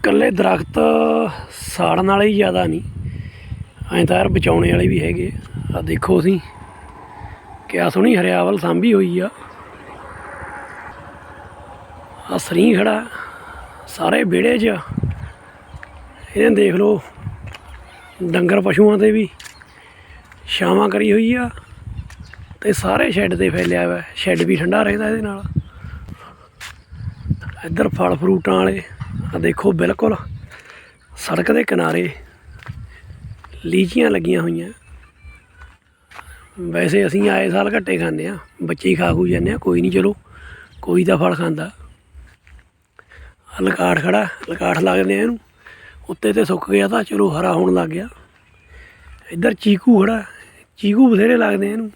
ਇਕੱਲੇ ਦਰਖਤ ਸਾੜਨ ਵਾਲੇ ਹੀ ਜ਼ਿਆਦਾ ਨਹੀਂ। ਐਂ ਤਾਂ ਯਾਰ ਬਚਾਉਣੇ ਵਾਲੇ ਵੀ ਹੈਗੇ ਆ। ਦੇਖੋ ਅਸੀਂ ਕਿਆ ਸੋਹਣੀ ਹਰਿਆਵਲ ਸਾਂਭੀ ਹੋਈ ਆ। ਆ ਸਰੀ ਖੜਾ, ਸਾਰੇ ਵਿਹੜੇ 'ਚ ਇਹਨੇ ਦੇਖ ਲਓ, ਡੰਗਰ ਪਸ਼ੂਆਂ ਤੇ ਵੀ ਛਾਵਾਂ ਕਰੀ ਹੋਈ ਆ ਤੇ ਸਾਰੇ ਸ਼ੈੱਡ ਤੇ ਫੈਲਿਆ ਹੋਇਆ। ਸ਼ੈੱਡ ਵੀ ਠੰਡਾ ਰਹਿੰਦਾ ਇਹਦੇ ਨਾਲ। ਇੱਧਰ ਫਲ ਫਰੂਟਾਂ ਵਾਲੇ ਆ ਦੇਖੋ ਬਿਲਕੁਲ ਸੜਕ ਦੇ ਕਿਨਾਰੇ ਲੀਚੀਆਂ ਲੱਗੀਆਂ ਹੋਈਆਂ। ਵੈਸੇ ਅਸੀਂ ਆਏ ਸਾਲ ਘੱਟੇ ਖਾਂਦੇ ਆ ਬੱਚੇ ਹੀ ਖਾ ਖੂ ਜਾਂਦੇ ਆ, ਕੋਈ ਨਹੀਂ ਚਲੋ, ਕੋਈ ਤਾਂ ਫਲ ਖਾਂਦਾ। ਲਕਾਠ ਖੜਾ ਲਕਾਠ ਲੱਗਦੇ ਆ ਇਹਨੂੰ। ਉੱਤੇ ਤੇ ਸੁੱਕ ਗਿਆ ਤਾਂ ਚਲੋ ਹਰਾ ਹੋਣ ਲੱਗ ਗਿਆ। ਇੱਧਰ ਚੀਕੂ ਖੜਾ, ਚੀਕੂ ਬਥੇਰੇ ਲੱਗਦੇ ਆ ਇਹਨੂੰ।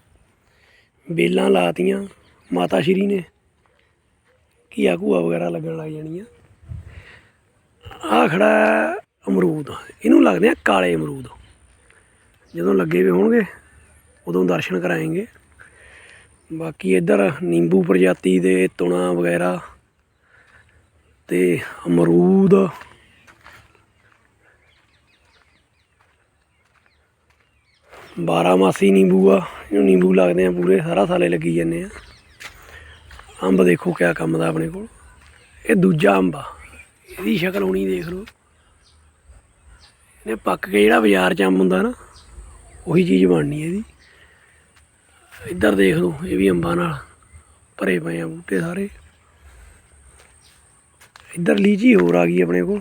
ਬੇਲਾਂ ਲਾਤੀਆਂ, ਮਾਤਾ ਸ਼੍ਰੀ ਨੇ। ਘੀਆ ਘੂਆ ਵਗੈਰਾ ਲੱਗਣ ਲੱਗ ਜਾਣੀਆਂ। ਆਹ ਖੜਾ ਅਮਰੂਦ ਇਹਨੂੰ ਲੱਗਦੇ ਆ ਕਾਲੇ ਅਮਰੂਦ। ਜਦੋਂ ਲੱਗੇ ਵੇ ਹੋਣਗੇ, ਉਦੋਂ ਦਰਸ਼ਨ ਕਰਾਏਂਗੇ। ਬਾਕੀ ਇੱਧਰ ਨਿੰਬੂ ਪ੍ਰਜਾਤੀ ਦੇ ਤੁਣਾ ਵਗੈਰਾ ਤੇ ਅਮਰੂਦ। ਬਾਰਾ ਮਾਸੀ ਨਿੰਬੂ ਆ। ਇਹਨੂੰ ਨਿੰਬੂ ਲੱਗਦੇ ਆ ਪੂਰੇ, ਸਾਰਾ ਸਾਲੇ ਲੱਗੀ ਜਾਂਦੇ ਆ। ਅੰਬ ਦੇਖੋ ਕਿਆ ਕੰਮ ਦਾ ਆਪਣੇ ਕੋਲ। ਇਹ ਦੂਜਾ ਅੰਬ ਆ। ਇਹਦੀ ਸ਼ਕਲ ਹੋਣੀ ਦੇਖ ਲਓ। ਇਹਨੇ ਪੱਕ ਕੇ ਜਿਹੜਾ ਬਾਜ਼ਾਰ 'ਚ ਅੰਬ ਹੁੰਦਾ ਨਾ, ਉਹੀ ਚੀਜ਼ ਬਣਨੀ ਇਹਦੀ। ਇੱਧਰ ਦੇਖ ਲਓ, ਇਹ ਵੀ ਅੰਬਾਂ ਨਾਲ ਭਰੇ ਪਏ ਆ ਬੂਟੇ ਸਾਰੇ। ਇੱਧਰ ਲੀਚੀ ਹੋਰ ਆ ਗਈ ਆਪਣੇ ਕੋਲ।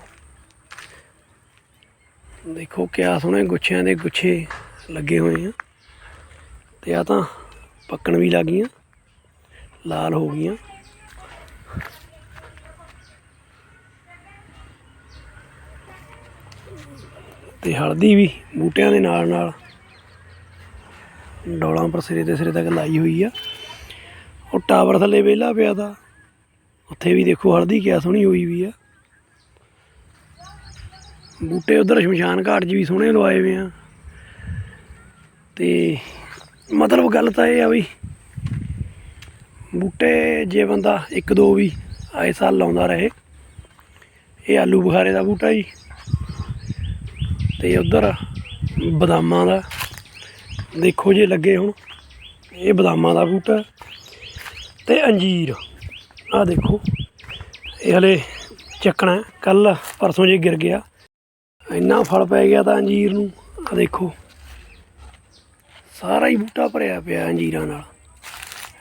ਦੇਖੋ, ਕਿਆ ਸੋਹਣੇ ਗੁੱਛਿਆਂ ਦੇ ਗੁੱਛੇ ਲੱਗੇ ਹੋਏ ਆ। ਤੇ ਆ ਤਾਂ ਪੱਕਣ ਵੀ ਲੱਗ ਗਈਆਂ, ਲਾਲ ਹੋ ਗਈਆਂ। ਤੇ ਹਲਦੀ ਵੀ ਬੂਟਿਆਂ ਦੇ ਨਾਲ ਨਾਲ ਡੋਲਾਂ ਪਰ ਸਿਰੇ ਤੇ ਸਿਰੇ ਤੱਕ ਲਾਈ ਹੋਈ ਆ। ਉਹ ਟਾਵਰ ਥੱਲੇ ਵਿਹਲਾ ਪਿਆ ਤਾ ਉੱਥੇ ਵੀ ਦੇਖੋ ਹਲਦੀ ਕਿਆ ਸੋਹਣੀ ਹੋਈ ਵੀ ਆ। ਬੂਟੇ ਉਧਰ ਸ਼ਮਸ਼ਾਨ ਘਾਟ 'ਚ ਵੀ ਸੋਹਣੇ ਲਵਾਏ ਹੋਏ ਆ। ਤੇ ਮਤਲਬ ਗੱਲ ਤਾਂ ਇਹ ਆ ਵੀ ਬੂਟੇ ਜੇ ਬੰਦਾ ਇੱਕ ਦੋ ਵੀ ਆਏ ਸਾਲ ਲਾਉਂਦਾ ਰਹੇ, ਇਹ ਆਲੂ ਬੁਖਾਰੇ ਦਾ ਬੂਟਾ ਜੀ। ਤੇ ਉਧਰ ਬਦਾਮਾਂ ਦਾ। ਦੇਖੋ ਜੇ ਲੱਗੇ ਹੁਣ, ਇਹ ਬਦਾਮਾਂ ਦਾ ਬੂਟਾ ਤੇ ਅੰਜੀਰ। ਆ ਦੇਖੋ, ਇਹ ਹਲੇ ਚੱਕਣਾ ਕੱਲ ਪਰਸੋਂ ਜੇ ਗਿਰ ਗਿਆ। ਇੰਨਾ ਫਲ ਪੈ ਗਿਆ ਤਾਂ ਅੰਜੀਰ ਨੂੰ। ਆ ਦੇਖੋ, ਸਾਰਾ ਹੀ ਬੂਟਾ ਭਰਿਆ ਪਿਆ ਅੰਜੀਰਾਂ ਨਾਲ।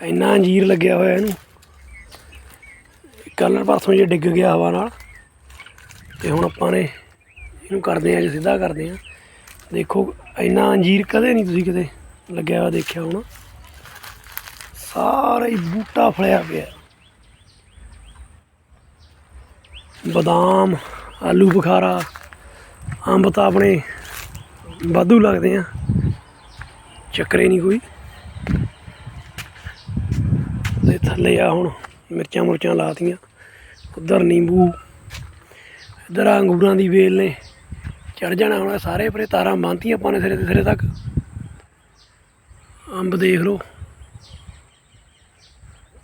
ਇੰਨਾ ਅੰਜੀਰ ਲੱਗਿਆ ਹੋਇਆ ਇਹਨੂੰ। ਕੱਲ੍ਹ ਪਰਸੋਂ ਜੇ ਡਿੱਗ ਗਿਆ ਹਵਾ ਨਾਲ, ਤੇ ਹੁਣ ਆਪਾਂ ਨੇ ਇਹਨੂੰ ਕਰਦੇ ਆ ਜੇ ਸਿੱਧਾ ਕਰਦੇ ਆ। ਦੇਖੋ, ਇੰਨਾ ਅੰਜੀਰ ਕਦੇ ਨਹੀਂ ਤੁਸੀਂ ਕਿਤੇ ਲੱਗਿਆ ਹੋਇਆ ਦੇਖਿਆ ਹੋਣਾ। ਸਾਰਾ ਹੀ ਬੂਟਾ ਫਲਿਆ ਪਿਆ। ਬਦਾਮ, ਆਲੂ ਬੁਖਾਰਾ, ਅੰਬ ਤਾਂ ਆਪਣੇ ਵਾਧੂ ਲੱਗਦੇ ਆ। ਚੱਕਰੇ ਨਹੀਂ ਕੋਈ। ਤੇ ਥੱਲੇ ਆ ਹੁਣ ਮਿਰਚਾਂ ਮੁਰਚਾਂ ਲਾਤੀਆਂ। ਉਧਰ ਨਿੰਬੂ, ਇਧਰ ਅੰਗੂਰਾਂ ਦੀ ਵੇਲ ਨੇ। ਚੜ ਜਾਣਾ ਹੁਣ ਸਾਰੇ ਪਰੇ ਤਾਰਾਂ ਬੰਨਤੀਆਂ ਆਪਾਂ ਨੇ ਸਿਰੇ ਤੇ, ਸਿਰੇ ਤੱਕ। ਅੰਬ ਦੇਖ ਲਓ।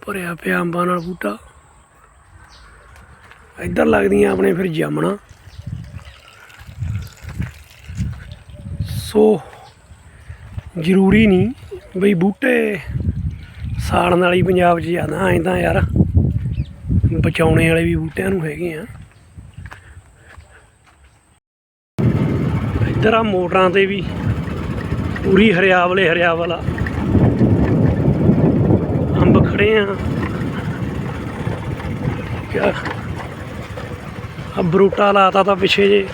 ਭਰਿਆ ਪਿਆ ਅੰਬਾਂ ਨਾਲ ਬੂਟਾ। ਇੱਧਰ ਲੱਗਦੀਆਂ ਆਪਣੇ ਫਿਰ ਜਾਮਣਾ। ਸੋ, ਜ਼ਰੂਰੀ ਨਹੀਂ ਬਈ ਬੂਟੇ ਸਾੜਨ ਵਾਲੀ ਪੰਜਾਬ 'ਚ ਜ਼ਿਆਦਾ, ਐਂ ਤਾਂ ਯਾਰ ਬਚਾਉਣੇ ਵਾਲੇ ਵੀ ਬੂਟਿਆਂ ਨੂੰ ਹੈਗੇ ਆ। ਇੱਧਰ ਆ ਮੋਟਰਾਂ ਤੇ ਵੀ, ਪੂਰੀ ਹਰਿਆਵਲੇ ਹਰਿਆਵਲ। ਅੰਬ ਖੜੇ ਆ। ਕਿਆ? ਆ ਬਰੂਟਾ ਲਾਤਾ ਤਾਂ ਪਿੱਛੇ ਜੇ।